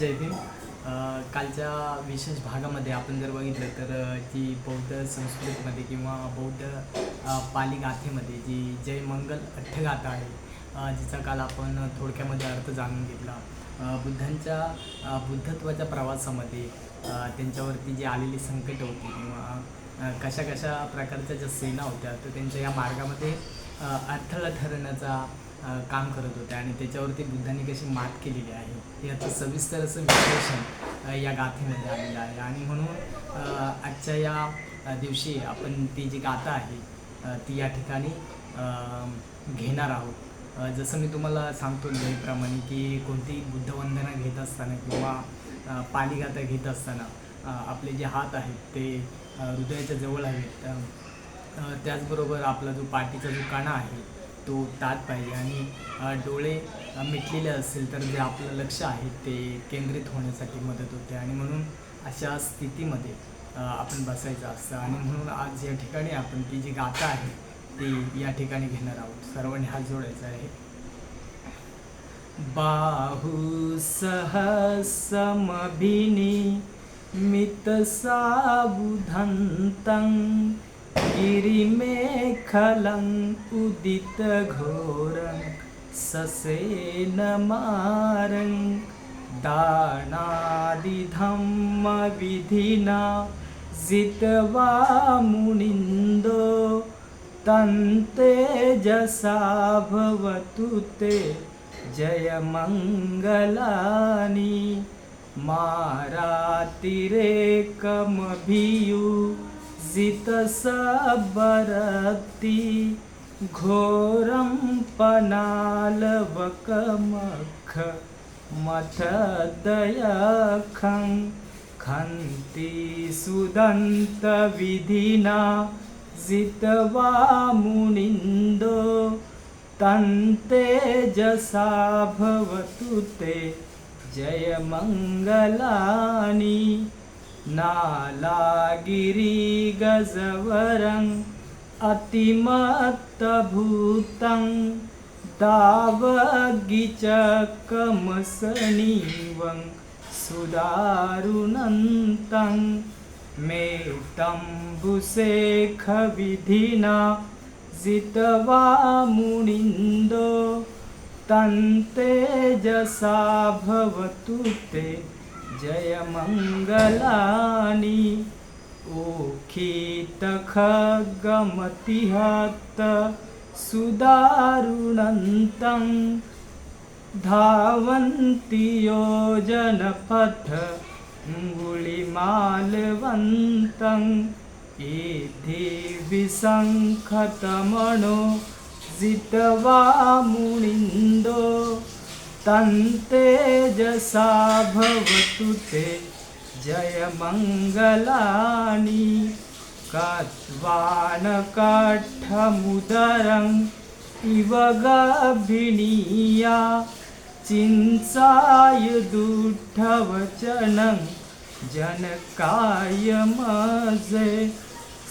जय भीम. कालच्या विशेष भागामध्ये आपण जर बघितलं तर जी बौद्ध संस्कृतीमध्ये किंवा बौद्ध पालीगाथेमध्ये पाली गाथेमध्ये जी जय मंगल अठ्ठगाथा आहे जिचा काल आपण थोडक्यामध्ये अर्थ जाणून घेतला. बुद्धांच्या बुद्धत्वाच्या प्रवासामध्ये त्यांच्यावरती जी आलेली संकट होती किंवा कशा कशा प्रकारच्या ज्या सेना होत्या तर त्यांच्या या मार्गामध्ये अडथळा ठरण्याचा काम करत होते आणि त्याच्यावरती बुद्धांनी कशी मात केलेली आहे याचं सविस्तर असं विश्लेषण या गाथेमध्ये आलेलं आहे. आणि म्हणून आजच्या या दिवशी आपण ती जी गाथा आहे ती या ठिकाणी घेणार आहोत. जसं मी तुम्हाला सांगतो नेहमीप्रमाणे की कोणतीही बुद्धवंदना घेत असताना किंवा अ, घेत असताना आपले जे हात आहेत ते हृदयाच्या जवळ आहेत. त्याचबरोबर आपला जो पाठीचा जो कणा आहे तो तात पाहिजे आणि डोळे मिटलेले असेल तर जे आपलं लक्ष आहे ते केंद्रित होण्यासाठी मदत होते आणि म्हणून अशा स्थितीमध्ये आपण बसायचं असतं. आणि म्हणून आज या ठिकाणी आपण ती जी गाथा आहे ती या ठिकाणी घेणार आहोत. सर्वांनी हात जोडायचा आहे. बाहु ගිරිමේ කලං උදිත ඝෝරං සසේන මාරං දානාදි ධම්ම විධිනා සිතවා මුනින්දෝ තන්තේ ජසාභවතු තේ ජය මංගලානි මාරාතිරේකම භියූ जितसबरति घोरं पनालवकमख मथदयखं खन्ति सुदन्तविधिना जित्वा मुनिन्दो तन्तेजसा भवतु ते जयमङ्गलानि नालागिरिगजवरम् अतिमत्तभूतं दावगिचकमसनीवं सुदारुणन्तं मे जितवा मुनिन्दो तन्तेजसा भवतु ते जयमङ्गलानि ओखितखगमतिहत सुदारुणन्तं धावन्ति योजनपथ गुळिमालवन्तम् इति विसङ्खतमणो जित्वा मुनिन्दो तन्तेजसा भवतु ते। जयमङ्गलानि कट्वानकट्ठमुदरम् इव गभिणीया चिन्ताय दुःखवचनं जनकाय मजे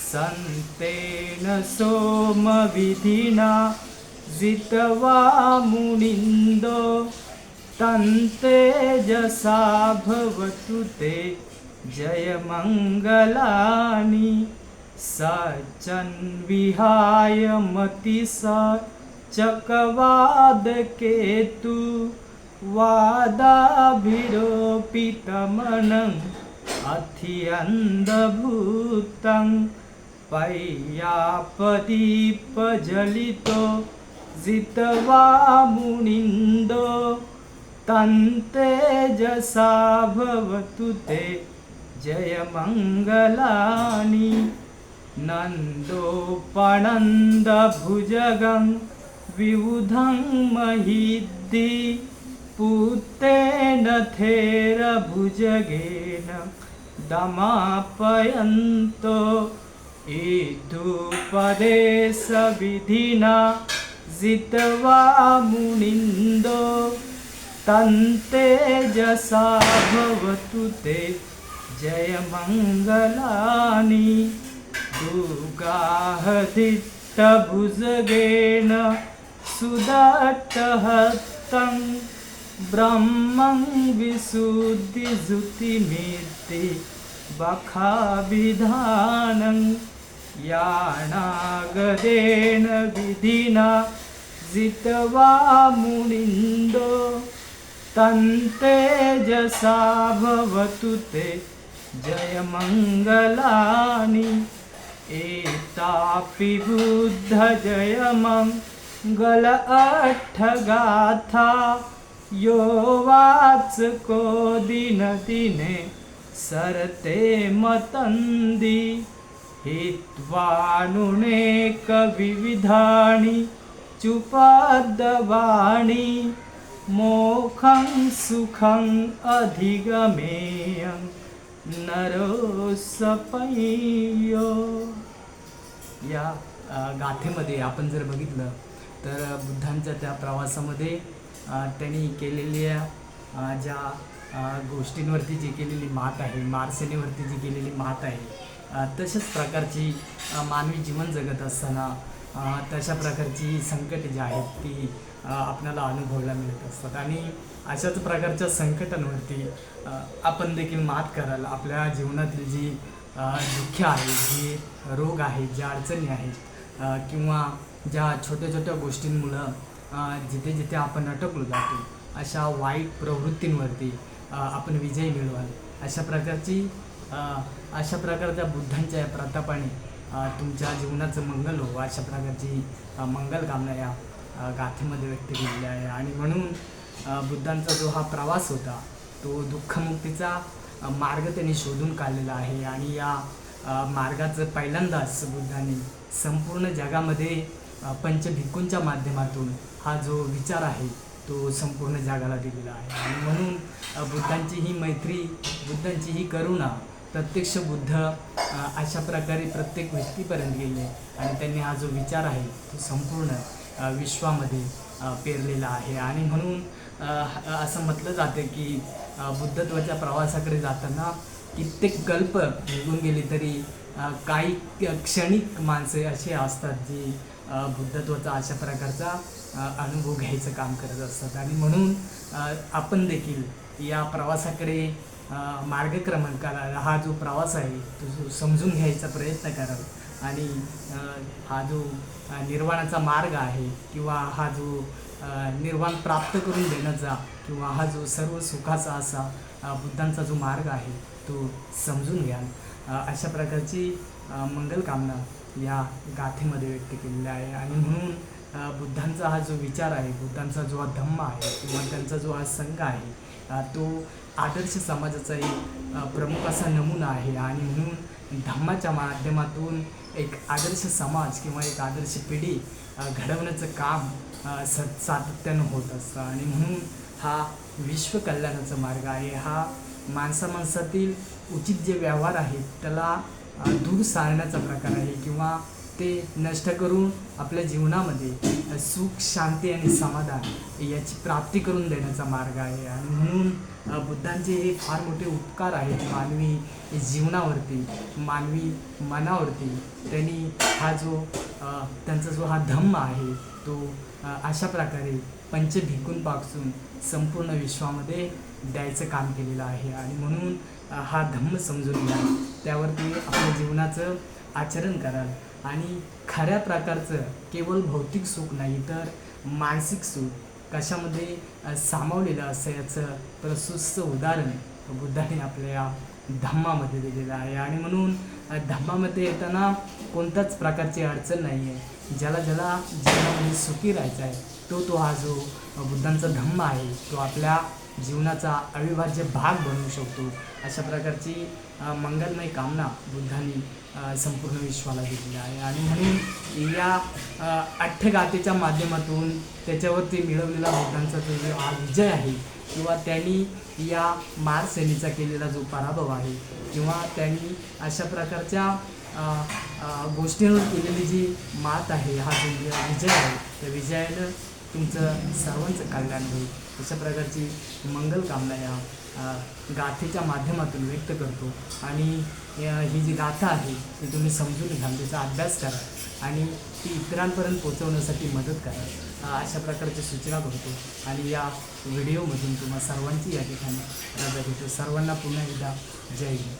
सन्तेन सोमविधिना जितवा मुनिन्दो। तन्तेजसा भवतु ते। जयमङ्गलानि सचन्विहाय मतिस चकवादकेतु। वादाभिरोपितमनम् अथियन्धभूतं पय्यापदीपजलितो जित्वा मुनिन्दो तन्तेजसा भवतु ते। जयमङ्गलानि। नन्दोपनन्दभुजगं विबुधं महिद्दि पुत्तेन थेरभुजगेन दमापयन्तो। इदुपदेशविधिना जित्वा मुनिन्दो तन्तेजसा भवतु ते जयमङ्गलानि दुगाहदिट्टभुजगेन सुदट्टहत्तं ब्रह्मं विशुद्धिजुतिमेते बखाभिधानं यानागदेन विधिना जित्वा मुनिन्दो तन्तेजसा भवतु ते जयमङ्गलानि। एतापि बुद्ध जयमङ्गल अट्ठगाथा यो वाचको दिनदिने सरते मतन्दि। हित्वानुनेकविविधानि चुपादवाणी मोखं सुखं अधिगमेयं नरोसपय्यो या गाथेमध्ये आपण जर बघितलं तर बुद्धांच्या त्या प्रवासामध्ये त्यांनी केलेल्या ज्या गोष्टींवरती जी केलेली मात आहे मारसेनेवरती जी केलेली मात आहे तशाच प्रकारची मानवी जीवन जगत असताना तशा प्रकारची संकटं जी आहेत ती आपल्याला अनुभवायला मिळत असतात. आणि अशाच प्रकारच्या संकटांवरती आपण देखील मात कराल. आपल्या जीवनातील जी दुःख आहे जे जी रोग आहेत ज्या अडचणी आहेत किंवा ज्या छोट्या छोट्या गोष्टींमुळं जिथे जिथे आपण अटकलो जातो अशा वाईट प्रवृत्तींवरती आपण विजय मिळवाल. अशा प्रकारची अशा प्रकारच्या बुद्धांच्या या प्रतापाने तुमच्या जीवनाचं मंगल हो अशा प्रकारची मंगल कामना या गाथेमध्ये व्यक्त केलेली आहे. आणि म्हणून बुद्धांचा जो हा प्रवास होता तो दुःखमुक्तीचा मार्ग त्यांनी शोधून काढलेला आहे. आणि या मार्गाचं पहिल्यांदाच बुद्धांनी संपूर्ण जगामध्ये पंचभिक्कूंच्या माध्यमातून हा जो विचार आहे तो संपूर्ण जगाला दिलेला आहे. आणि म्हणून बुद्धांची ही मैत्री बुद्धांची ही करुणा प्रत्यक्ष बुद्ध अशा प्रकारे प्रत्येक व्यक्तीपर्यंत गेले आणि त्यांनी हा जो विचार आहे तो संपूर्ण विश्वामध्ये पेरलेला आहे. आणि म्हणून असं म्हटलं जातं की बुद्धत्वाच्या प्रवासाकडे जाताना कित्येक कल्प निघून गेले तरी काही क्षणिक माणसे असे असतात जी बुद्धत्वाचा अशा प्रकारचा अनुभव घ्यायचं काम करत असतात. आणि म्हणून आपण देखील या प्रवासाकडे मार्ग मार्गक्रमण करायला हा जो प्रवास आहे तो जो समजून घ्यायचा प्रयत्न कराल आणि हा जो निर्वाणाचा मार्ग आहे किंवा हा जो निर्वाण प्राप्त करून देण्याचा किंवा हा जो सर्व सुखाचा असा बुद्धांचा जो मार्ग आहे तो समजून घ्याल अशा प्रकारची मंगलकामना या गाथेमध्ये व्यक्त केलेली आहे. आणि म्हणून बुद्धांचा हा जो विचार आहे बुद्धांचा जो हा धम्म आहे किंवा त्यांचा जो हा संघ आहे तो आदर्श समाजाचा एक प्रमुख असा नमुना आहे. आणि म्हणून धम्माच्या माध्यमातून एक आदर्श समाज किंवा एक आदर्श पिढी घडवण्याचं काम स सातत्यानं होत असतं. आणि म्हणून हा विश्व कल्याणाचा मार्ग आहे. हा माणसा माणसातील उचित जे व्यवहार आहेत त्याला दूर सारण्याचा प्रकार आहे किंवा ते नष्ट करून आपल्या जीवनामध्ये सुख शांती आणि समाधान याची प्राप्ती करून देण्याचा मार्ग आहे. आणि म्हणून बुद्धांचे हे फार मोठे उपकार आहेत. मानवी जीवनावरती मानवी मनावरती त्यांनी हा जो त्यांचा जो हा धम्म आहे तो अशा प्रकारे पंचभिकूंपासून संपूर्ण विश्वामध्ये द्यायचं काम केलेलं आहे. आणि म्हणून हा धम्म समजून घ्या. त्यावरती आपल्या जीवनाचं आचरण कराल. आणि खऱ्या प्रकारचं केवळ भौतिक सुख नाही तर मानसिक सुख. कशामध्ये सामावलेलं असं याचं प्रसुस्त उदाहरण बुद्धाने आपल्या धम्मामध्ये दिलेलं आहे. आणि म्हणून धम्मामध्ये येताना कोणत्याच प्रकारची अडचण नाही आहे ज्याला ज्याला जीवनामध्ये सुखी राहायचा आहे तो तो हा जो बुद्धांचा धम्म आहे तो आपल्या जीवनाचा अविभाज्य भाग बनवू शकतो. अशा प्रकारची मंगलमय कामना बुद्धांनी संपूर्ण विश्वाला दिलेली आहे. आणि म्हणून या अ, अठ्ठगाथेच्या माध्यमातून त्याच्यावरती मिळवलेला बुद्धांचा जो हा विजय आहे किंवा त्यांनी या मारसेनेचा केलेला जो पराभव आहे किंवा त्यांनी अशा प्रकारच्या गोष्टींवर केलेली जी मात आहे हा जो विजय आहे त्या विजयानं तुमचं सर्वांचं कल्याण होईल. अशा प्रकारची मंगल कामना या गाथेच्या माध्यमातून व्यक्त करतो. आणि ही जी गाथा आहे ती तुम्ही समजून घ्या तिचा अभ्यास करा आणि ती इतरांपर्यंत पोचवण्यासाठी मदत करा. अशा प्रकारच्या सूचना करतो. आणि या व्हिडिओमधून तुम्हा सर्वांची या ठिकाणी रजा घेतो सर्वांना पुन्हा एकदा जय हिंद.